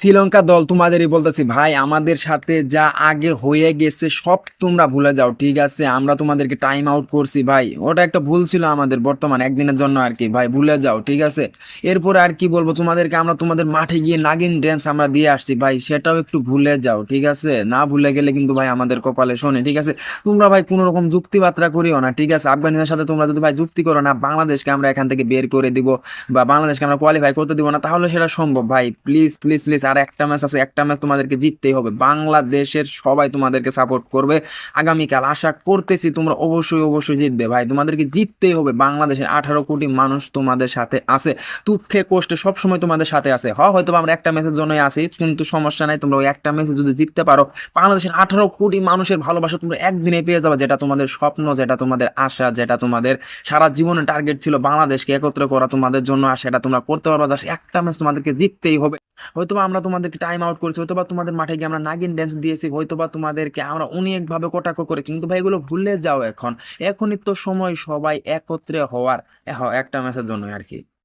শ্রীলঙ্কা দল তোমাদেরই বলতেছি, ভাই, আমাদের সাথে যা আগে হয়ে গেছে সব তোমরা ভুলে যাও, ঠিক আছে? আমরা তোমাদেরকে টাইম আউট করছি, ভাই। ওটা একটা ভুল ছিল আমাদের বর্তমান, একদিনের জন্য আর কি, ভাই, ভুলে যাও, ঠিক আছে? এরপরে আর কি বলব, তোমাদেরকে আমরা তোমাদের মাঠে গিয়ে নাগিন ড্যান্স আমরা দিয়ে আসছি, ভাই, সেটাও একটু ভুলে যাও, ঠিক আছে? না ভুলে গেলে কিন্তু, ভাই, আমাদের কপালে শোনে, ঠিক আছে? তোমরা, ভাই, কোনো রকম যুক্তিবার্তা করিও না, ঠিক আছে? আফগানিস্তানের সাথে তোমরা যদি, ভাই, যুক্তি করো না, বাংলাদেশকে আমরা এখান থেকে বের করে দিব বা বাংলাদেশকে আমরা কোয়ালিফাই করতে দিব না, তাহলে সেটা সম্ভব, ভাই। প্লিজ প্লিজ প্লিজ আর একটা ম্যাচ আছে, একটা ম্যাচ তোমাদেরকে জিততেই হবে। বাংলাদেশের সবাই তোমাদেরকে সাপোর্ট করবে। আগামীকাল আশা করতেছি তোমরা অবশ্যই অবশ্যই জিতবে। ভাই, তোমাদেরকে জিততেই হবে। বাংলাদেশের আঠারো কোটি মানুষ তোমাদের সাথে আছে। দুঃখে, কষ্টে সবসময় তোমাদের সাথে আছে। হ হয়তো আমরা একটা ম্যাচের জন্যই আসি কিন্তু সমস্যা নাই। তোমরা ওই একটা ম্যাচে যদি জিততে পারো, বাংলাদেশের আঠারো কোটি মানুষের ভালোবাসা তোমরা একদিনে পেয়ে যাবে, যেটা তোমাদের স্বপ্ন, যেটা তোমাদের আশা, যেটা তোমাদের সারা জীবনের টার্গেট ছিল। বাংলাদেশকে একত্র করা তোমাদের জন্য আর সেটা তোমরা করতে পারবে। জাস্ট একটা ম্যাচ তোমাদেরকে জিততেই হবে। হয়তোবা আমরা তোমাদেরকে টাইম আউট করেছি হয়তো বা তোমাদের মাঠে গিয়ে আমরা নাগিন ড্যান্স দিয়েছি হয়তো বা তোমাদেরকে আমরা অনেকভাবে কটাক্ষ করে কিন্তু ভাই, এগুলো ভুলে যাও এখন। এখনই তো সময় সবাই একত্রে হওয়ার একটা ম্যাচের জন্য আর কি।